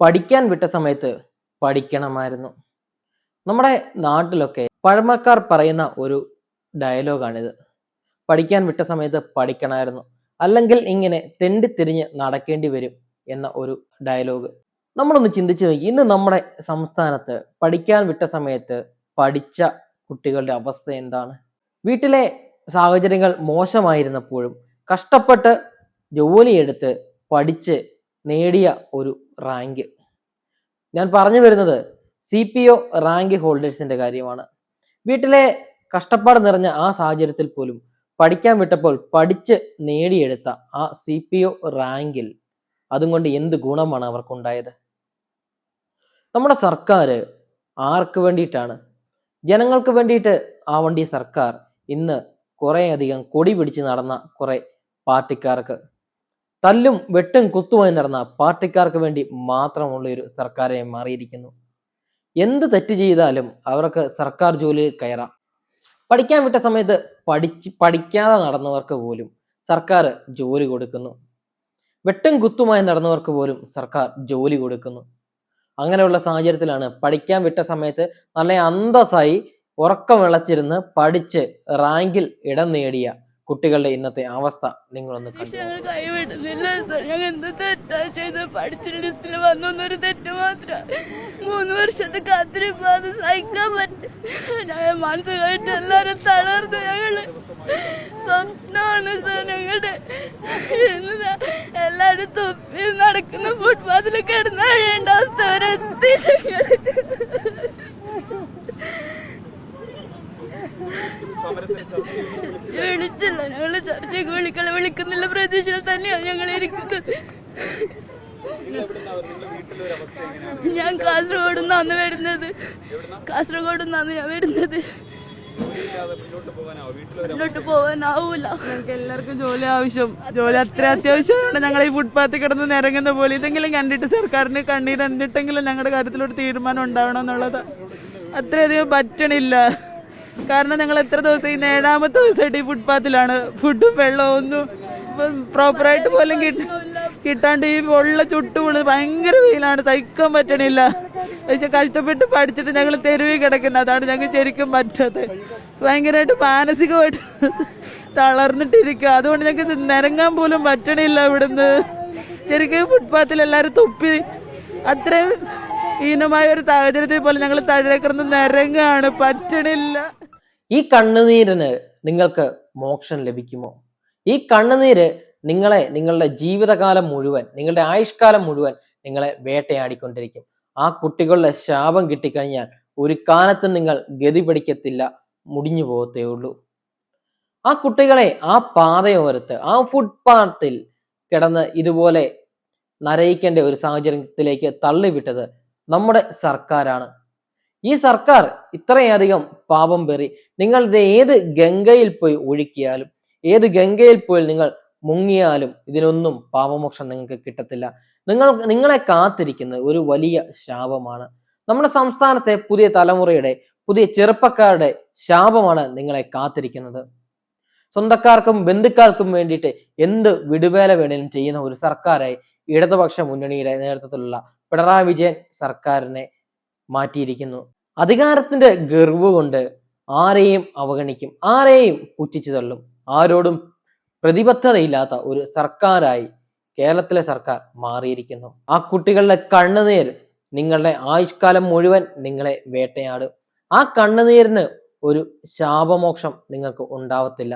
പഠിക്കാൻ വിട്ട സമയത്ത് പഠിക്കണമായിരുന്നു. നമ്മുടെ നാട്ടിലൊക്കെ പഴമക്കാർ പറയുന്ന ഒരു ഡയലോഗാണിത്. പഠിക്കാൻ വിട്ട സമയത്ത് പഠിക്കണമായിരുന്നു. അല്ലെങ്കിൽ ഇങ്ങനെ തെണ്ടിത്തിരിഞ്ഞ് നടക്കേണ്ടി വരും എന്ന ഒരു ഡയലോഗ്. നമ്മളൊന്ന് ചിന്തിച്ചു നോക്കി. ഇന്ന് നമ്മുടെ സംസ്ഥാനത്ത് പഠിക്കാൻ വിട്ട സമയത്ത് പഠിച്ച കുട്ടികളുടെ അവസ്ഥ എന്താണ്? വീട്ടിലെ സാഹചര്യങ്ങൾ മോശമായിരുന്നപ്പോഴും കഷ്ടപ്പെട്ട് ജോലിയെടുത്ത് പഠിച്ച് നേടിയ ഒരു റാങ്ക്. ഞാൻ പറഞ്ഞു വരുന്നത് സി പി ഒ റാങ്ക് ഹോൾഡേഴ്സിന്റെ കാര്യമാണ്. വീട്ടിലെ കഷ്ടപ്പാട് നിറഞ്ഞ ആ സാഹചര്യത്തിൽ പോലും പഠിക്കാൻ വിട്ടപ്പോൾ പഠിച്ച് നേടിയെടുത്ത ആ സി പി ഒ റാങ്കിൽ അതും കൊണ്ട് എന്ത് ഗുണമാണ് അവർക്കുണ്ടായത്? നമ്മുടെ സർക്കാർ ആർക്ക് വേണ്ടിയിട്ടാണ്? ജനങ്ങൾക്ക് വേണ്ടിയിട്ട് ആവേണ്ട സർക്കാർ ഇന്ന് കുറേയധികം കൊടി പിടിച്ച് നടന്ന കുറേ പാർട്ടിക്കാർക്ക് തല്ലും വെട്ടും കുത്തുമായി നടന്ന പാർട്ടിക്കാർക്ക് വേണ്ടി മാത്രമുള്ള ഒരു സർക്കാരായി മാറിയിരിക്കുന്നു. എന്ത് തെറ്റ് ചെയ്താലും അവർക്ക് സർക്കാർ ജോലിയിൽ കയറാം. പഠിക്കാൻ വിട്ട സമയത്ത് പഠിച്ച് പഠിക്കാതെ നടന്നവർക്ക് പോലും സർക്കാർ ജോലി കൊടുക്കുന്നു. വെട്ടും കുത്തുമായി നടന്നവർക്ക് പോലും സർക്കാർ ജോലി കൊടുക്കുന്നു. അങ്ങനെയുള്ള സാഹചര്യത്തിലാണ് പഠിക്കാൻ വിട്ട സമയത്ത് നല്ല അന്തസ്സായി ഉറക്കം വിളച്ചിരുന്ന് പഠിച്ച് റാങ്കിൽ ഇടം നേടിയ കുട്ടികളുടെ ഇന്നത്തെ അവസ്ഥ നിങ്ങളൊന്ന് മൂന്ന് വർഷത്തെ കാത്തിരിപ്പ് അത് സഹിക്കാൻ പറ്റും. ഞങ്ങൾ മാനസികമായിട്ട് എല്ലാരും തളർന്നു. ഞങ്ങൾ സ്വപ്നമാണ് സാർ ഞങ്ങളുടെ. എല്ലാരും തുപ്പി നടക്കുന്ന ഫുട്പാത്തിൽ കിടന്ന് കഴിയേണ്ട അവസ്ഥ വരെ എത്തി. വിളിച്ചില്ല. ഞങ്ങൾ ചർച്ചയ്ക്ക് വിളിക്കള വിളിക്കുന്നില്ല. പ്രതീക്ഷയിൽ തന്നെയാണ് ഞങ്ങൾ ഇരിക്കുന്നത്. ഞാൻ കാസർഗോഡ് നിന്നാണ് വരുന്നത്. കാസർഗോഡ് നിന്നാണ് ഞാൻ വരുന്നത്. മുന്നോട്ട് പോകാനാവൂല. ഞങ്ങൾക്ക് എല്ലാവർക്കും ജോലി ആവശ്യം. ജോലി അത്ര അത്യാവശ്യമാണ്. ഞങ്ങൾ ഈ ഫുട്പാത്തിൽ കിടന്ന് നിരങ്ങുന്ന പോലെ ഇതെങ്കിലും കണ്ടിട്ട് സർക്കാരിന് കണ്ണീർ എന്നിട്ടെങ്കിലും ഞങ്ങളുടെ കാര്യത്തിലൊരു തീരുമാനം ഉണ്ടാവണം എന്നുള്ളത്. അത്രയധികം പറ്റണില്ല. കാരണം ഞങ്ങൾ എത്ര ദിവസം ഏഴാമത്തെ ദിവസമായിട്ട് ഈ ഫുട്പാത്തിലാണ് ഫുഡും വെള്ളവും ഒന്നും പ്രോപ്പറായിട്ട് പോലും കിട്ടി കിട്ടാണ്ട് ഈ വെള്ള ചുട്ടുപൊളി ഭയങ്കര വെയിലാണ്. സഹിക്കാൻ പറ്റണില്ല. കഷ്ടപ്പെട്ട് പഠിച്ചിട്ട് ഞങ്ങൾ തെരുവിൽ കിടക്കുന്നത് അതാണ് ഞങ്ങൾക്ക് ശരിക്കും പറ്റാത്തത് ഭയങ്കരമായിട്ട് മാനസികമായിട്ട് തളർന്നിട്ടിരിക്കുക. അതുകൊണ്ട് ഞങ്ങൾക്ക് നിരങ്ങാൻ പോലും പറ്റണില്ല ഇവിടുന്ന്. ശരിക്കും ഫുട്പാത്തിൽ എല്ലാവരും തുപ്പി അത്രയും ഹീനമായ ഒരു സാഹചര്യത്തിൽ പോലെ ഞങ്ങൾ തഴക്കിടന്ന് നിരങ്ങാണ്. പറ്റണില്ല. ഈ കണ്ണുനീരിന് നിങ്ങൾക്ക് മോക്ഷം ലഭിക്കുമോ? ഈ കണ്ണുനീര് നിങ്ങളെ നിങ്ങളുടെ ജീവിതകാലം മുഴുവൻ നിങ്ങളുടെ ആയുഷ്കാലം മുഴുവൻ നിങ്ങളെ വേട്ടയാടിക്കൊണ്ടിരിക്കും. ആ കുട്ടികളുടെ ശാപം കിട്ടിക്കഴിഞ്ഞാൽ ഒരു കാലത്തും നിങ്ങൾ ഗതി പിടിക്കത്തില്ല മുടിഞ്ഞു പോകത്തേ ഉള്ളൂ. ആ കുട്ടികളെ ആ പാതയോരത്ത് ആ ഫുട്പാത്തിൽ കിടന്ന് ഇതുപോലെ നരയിക്കേണ്ട ഒരു സാഹചര്യത്തിലേക്ക് തള്ളിവിട്ടത് നമ്മുടെ സർക്കാരാണ്. ഈ സർക്കാർ ഇത്രയധികം പാപം പേറി. നിങ്ങൾ ഏത് ഗംഗയിൽ പോയി ഒഴുക്കിയാലും ഏത് ഗംഗയിൽ പോയി നിങ്ങൾ മുങ്ങിയാലും ഇതിനൊന്നും പാപമോക്ഷം നിങ്ങൾക്ക് കിട്ടത്തില്ല. നിങ്ങൾ നിങ്ങളെ കാത്തിരിക്കുന്ന ഒരു വലിയ ശാപമാണ്. നമ്മുടെ സംസ്ഥാനത്തെ പുതിയ തലമുറയുടെ പുതിയ ചെറുപ്പക്കാരുടെ ശാപമാണ് നിങ്ങളെ കാത്തിരിക്കുന്നത്. സ്വന്തക്കാർക്കും ബന്ധുക്കാർക്കും വേണ്ടിയിട്ട് എന്ത് വിടുവേല വേണേലും ചെയ്യുന്ന ഒരു സർക്കാരായി ഇടതുപക്ഷ മുന്നണിയുടെ നേതൃത്വത്തിലുള്ള പിണറായി വിജയൻ സർക്കാരിനെ മാറ്റിയിരിക്കുന്നു. അധികാരത്തിന്റെ ഗർവ് കൊണ്ട് ആരെയും അവഗണിക്കും. ആരെയും പുച്ഛിച്ചു തള്ളും. ആരോടും പ്രതിബദ്ധതയില്ലാത്ത ഒരു സർക്കാരായി കേരളത്തിലെ സർക്കാർ മാറിയിരിക്കുന്നു. ആ കുട്ടികളുടെ കണ്ണുനീർ നിങ്ങളുടെ ആയുഷ്കാലം മുഴുവൻ നിങ്ങളെ വേട്ടയാടും. ആ കണ്ണുനീരിന് ഒരു ശാപമോക്ഷം നിങ്ങൾക്ക് ഉണ്ടാവത്തില്ല.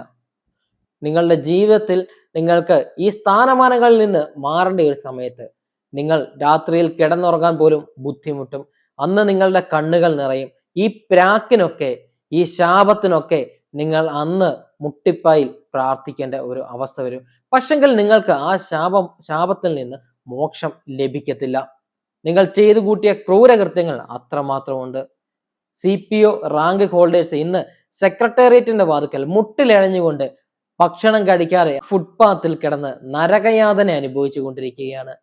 നിങ്ങളുടെ ജീവിതത്തിൽ നിങ്ങൾക്ക് ഈ സ്ഥാനമാനങ്ങളിൽ നിന്ന് മാറേണ്ട ഒരു സമയത്ത് നിങ്ങൾ രാത്രിയിൽ കിടന്നുറങ്ങാൻ പോലും ബുദ്ധിമുട്ടും അന്ന് നിങ്ങളുടെ കണ്ണുകൾ നിറയും. ഈ പ്രാക്കിനൊക്കെ ഈ ശാപത്തിനൊക്കെ നിങ്ങൾ അന്ന് മുട്ടിപ്പായിൽ പ്രാർത്ഥിക്കേണ്ട ഒരു അവസ്ഥ വരും. പക്ഷെങ്കിൽ നിങ്ങൾക്ക് ആ ശാപം ശാപത്തിൽ നിന്ന് മോക്ഷം ലഭിക്കത്തില്ല. നിങ്ങൾ ചെയ്തു കൂട്ടിയ ക്രൂരകൃത്യങ്ങൾ അത്രമാത്രമുണ്ട്. C P O rank holders ഇന്ന് സെക്രട്ടേറിയറ്റിന്റെ വാതുക്കൽ മുട്ടിലഴഞ്ഞുകൊണ്ട് ഭക്ഷണം കഴിക്കാതെ ഫുട്പാത്തിൽ കിടന്ന് നരകയാതന അനുഭവിച്ചു കൊണ്ടിരിക്കുകയാണ്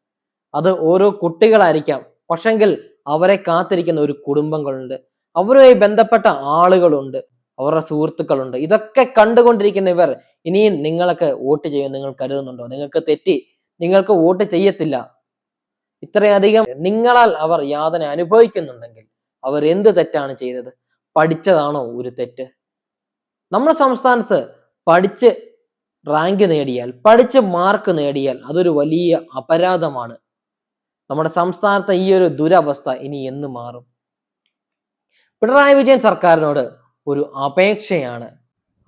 അത് ഓരോ കുട്ടികളായിരിക്കാം. പക്ഷെങ്കിൽ അവരെ കാത്തിരിക്കുന്ന ഒരു കുടുംബങ്ങളുണ്ട്. അവരുമായി ബന്ധപ്പെട്ട ആളുകളുണ്ട്. അവരുടെ സുഹൃത്തുക്കളുണ്ട്. ഇതൊക്കെ കണ്ടുകൊണ്ടിരിക്കുന്ന ഇവർ ഇനിയും നിങ്ങളൊക്കെ വോട്ട് ചെയ്യാൻ നിങ്ങൾ കരുതുന്നുണ്ടോ? നിങ്ങൾക്ക് തെറ്റി. നിങ്ങൾക്ക് വോട്ട് ചെയ്യത്തില്ല. ഇത്രയധികം നിങ്ങളാൽ അവർ യാതന അനുഭവിക്കുന്നുണ്ടെങ്കിൽ അവർ എന്ത് തെറ്റാണ് ചെയ്തത്? പഠിച്ചതാണോ ഒരു തെറ്റ്? നമ്മുടെ സംസ്ഥാനത്ത് പഠിച്ച് റാങ്ക് നേടിയാൽ പഠിച്ച് മാർക്ക് നേടിയാൽ അതൊരു വലിയ അപരാധമാണ്. നമ്മുടെ സംസ്ഥാനത്തെ ഈ ഒരു ദുരവസ്ഥ ഇനി എന്ന് മാറും. പിണറായി വിജയൻ സർക്കാരിനോട് ഒരു അപേക്ഷയാണ്.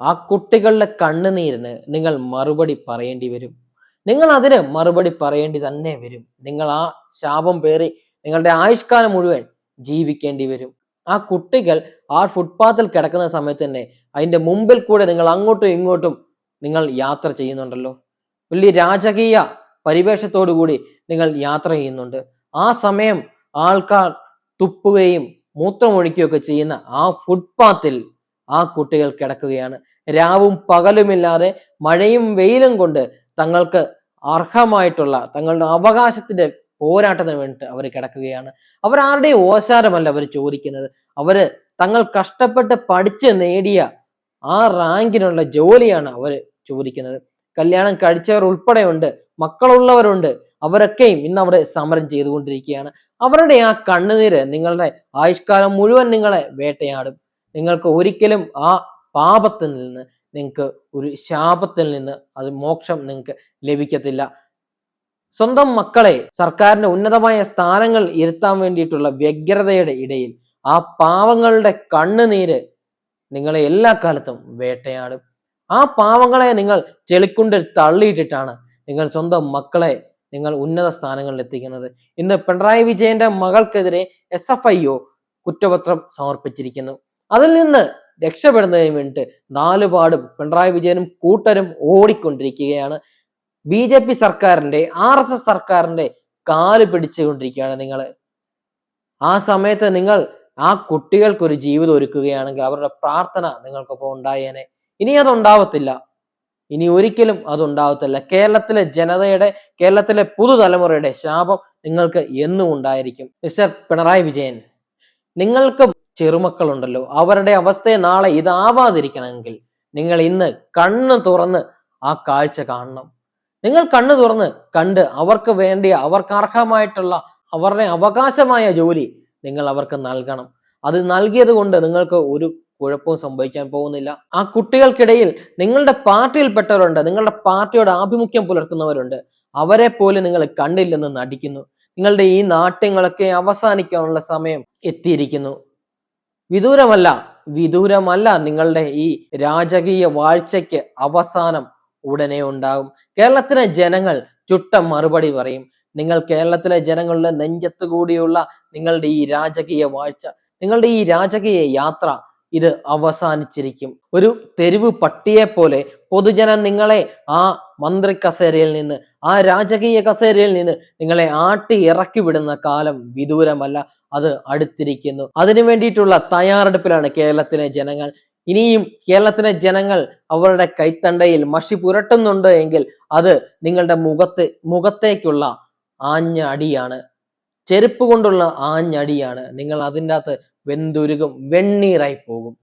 ആ കുട്ടികളുടെ കണ്ണുനീരിന് നിങ്ങൾ മറുപടി പറയേണ്ടി വരും. നിങ്ങൾ അതിന് മറുപടി പറയേണ്ടി തന്നെ വരും. നിങ്ങൾ ആ ശാപം പേറി നിങ്ങളുടെ ആയുഷ്കാലം മുഴുവൻ ജീവിക്കേണ്ടി വരും. ആ കുട്ടികൾ ആ ഫുട്പാത്തിൽ കിടക്കുന്ന സമയത്ത് തന്നെ അതിന്റെ മുമ്പിൽ കൂടെ നിങ്ങൾ അങ്ങോട്ടും ഇങ്ങോട്ടും നിങ്ങൾ യാത്ര ചെയ്യുന്നുണ്ടല്ലോ. വലിയ രാജകീയ കൂടി നിങ്ങൾ യാത്ര ചെയ്യുന്നുണ്ട്. ആ സമയം ആൾക്കാർ തുപ്പുകയും മൂത്രമൊഴിക്കുകയൊക്കെ ചെയ്യുന്ന ആ ഫുട്പാത്തിൽ ആ കുട്ടികൾ കിടക്കുകയാണ്. രാവും പകലുമില്ലാതെ മഴയും വെയിലും കൊണ്ട് തങ്ങൾക്ക് അർഹമായിട്ടുള്ള തങ്ങളുടെ അവകാശത്തിന്റെ പോരാട്ടത്തിന് വേണ്ടിയിട്ട് അവർ കിടക്കുകയാണ്. അവർ ആരുടെയും ഓശാരമല്ല അവർ ചോദിക്കുന്നത്. അവർ തങ്ങൾ കഷ്ടപ്പെട്ട് പഠിച്ച് നേടിയ ആ റാങ്കിനുള്ള ജോലിയാണ് അവർ ചോദിക്കുന്നത്. കല്യാണം കഴിച്ചവർ ഉൾപ്പെടെയുണ്ട്. മക്കളുള്ളവരുണ്ട്. അവരൊക്കെയും ഇന്ന് അവിടെ സമരം ചെയ്തുകൊണ്ടിരിക്കുകയാണ്. അവരുടെ ആ കണ്ണുനീര് നിങ്ങളുടെ ആയുഷ്കാലം മുഴുവൻ നിങ്ങളെ വേട്ടയാടും. നിങ്ങൾക്ക് ഒരിക്കലും ആ പാപത്തിൽ നിന്ന് നിങ്ങൾക്ക് ഒരു ശാപത്തിൽ നിന്ന് അത് മോക്ഷം നിങ്ങൾക്ക് ലഭിക്കത്തില്ല. സ്വന്തം മക്കളെ സർക്കാരിന്റെ ഉന്നതമായ സ്ഥാനങ്ങൾ ഇരുത്താൻ വേണ്ടിയിട്ടുള്ള വ്യഗ്രതയുടെ ഇടയിൽ ആ പാവങ്ങളുടെ കണ്ണുനീര് നിങ്ങളെ എല്ലാ കാലത്തും വേട്ടയാടും. ആ പാവങ്ങളെ നിങ്ങൾ ചെളിക്കുണ്ടിൽ തള്ളിയിട്ടിട്ടാണ് നിങ്ങൾ സ്വന്തം മക്കളെ നിങ്ങൾ ഉന്നത സ്ഥാനങ്ങളിൽ എത്തിക്കുന്നത്. ഇന്ന് പിണറായി വിജയന്റെ മകൾക്കെതിരെ എസ് എഫ് ഐ ഒ കുറ്റപത്രം സമർപ്പിച്ചിരിക്കുന്നു. അതിൽ നിന്ന് രക്ഷപ്പെടുന്നതിന് വേണ്ടിയിട്ട് നാലുപാടും പിണറായി വിജയനും കൂട്ടരും ഓടിക്കൊണ്ടിരിക്കുകയാണ്. ബി ജെ പി സർക്കാരിന്റെ ആർ എസ് എസ് സർക്കാരിന്റെ കാൽ പിടിച്ചുകൊണ്ടിരിക്കുകയാണ് നിങ്ങൾ. ആ സമയത്ത് നിങ്ങൾ ആ കുട്ടികൾക്കൊരു ജീവിതം ഒരുക്കുകയാണെങ്കിൽ അവരുടെ പ്രാർത്ഥന നിങ്ങൾക്കൊപ്പം ഉണ്ടായേനെ. ഇനി അത് ഉണ്ടാവത്തില്ല. ഇനി ഒരിക്കലും അതുണ്ടാകത്തില്ല കേരളത്തിലെ ജനതയുടെ കേരളത്തിലെ പുതുതലമുറയുടെ ശാപം നിങ്ങൾക്ക് എന്നും ഉണ്ടായിരിക്കും. മിസ്റ്റർ പിണറായി വിജയൻ നിങ്ങൾക്ക് ചെറുമക്കളുണ്ടല്ലോ. അവരുടെ അവസ്ഥയെ നാളെ ഇതാവാതിരിക്കണമെങ്കിൽ നിങ്ങൾ ഇന്ന് കണ്ണ് തുറന്ന് ആ കാഴ്ച കാണണം. നിങ്ങൾ കണ്ണു തുറന്ന് കണ്ട് അവർക്ക് വേണ്ടിയ അവർക്ക് അർഹമായിട്ടുള്ള അവരുടെ അവകാശമായ ജോലി നിങ്ങൾ അവർക്ക് നൽകണം. അത് നൽകിയത് കൊണ്ട് നിങ്ങൾക്ക് ഒരു കുഴപ്പവും സംഭവിക്കാൻ പോകുന്നില്ല. ആ കുട്ടികൾക്കിടയിൽ നിങ്ങളുടെ പാർട്ടിയിൽപ്പെട്ടവരുണ്ട് നിങ്ങളുടെ പാർട്ടിയോട് ആഭിമുഖ്യം പുലർത്തുന്നവരുണ്ട്. അവരെ പോലും നിങ്ങൾ കണ്ടില്ലെന്ന് നടിക്കുന്നു. നിങ്ങളുടെ ഈ നാട്യങ്ങളൊക്കെ അവസാനിക്കാനുള്ള സമയം എത്തിയിരിക്കുന്നു. വിദൂരമല്ല വിദൂരമല്ല നിങ്ങളുടെ ഈ രാജകീയ വാഴ്ചയ്ക്ക് അവസാനം ഉടനെ ഉണ്ടാകും. കേരളത്തിലെ ജനങ്ങൾ ചുട്ട മറുപടി പറയും. നിങ്ങൾ കേരളത്തിലെ ജനങ്ങളുടെ നെഞ്ചത്ത് കൂടിയുള്ള നിങ്ങളുടെ ഈ രാജകീയ വാഴ്ച നിങ്ങളുടെ ഈ രാജകീയ യാത്ര ഇത് അവസാനിച്ചിരിക്കും. ഒരു തെരുവ് പട്ടിയെ പോലെ പൊതുജനം നിങ്ങളെ ആ മന്ത്രി കസേരയിൽ നിന്ന് ആ രാജകീയ കസേരയിൽ നിന്ന് നിങ്ങളെ ആട്ടി ഇറക്കി വിടുന്ന കാലം വിദൂരമല്ല അത് അടുത്തിരിക്കുന്നു. അതിനു വേണ്ടിയിട്ടുള്ള തയ്യാറെടുപ്പിലാണ് കേരളത്തിലെ ജനങ്ങൾ. ഇനിയും കേരളത്തിലെ ജനങ്ങൾ അവരുടെ കൈത്തണ്ടയിൽ മഷി പുരട്ടുന്നുണ്ട് എങ്കിൽ അത് നിങ്ങളുടെ മുഖത്ത് മുഖത്തേക്കുള്ള ആഞ്ഞ അടിയാണ് ചെരുപ്പ് കൊണ്ടുള്ള ആഞ്ഞടിയാണ്. നിങ്ങൾ അതിന്റെ അകത്ത് വെന്തുരുകും വെണ്ണീറായി പോകും.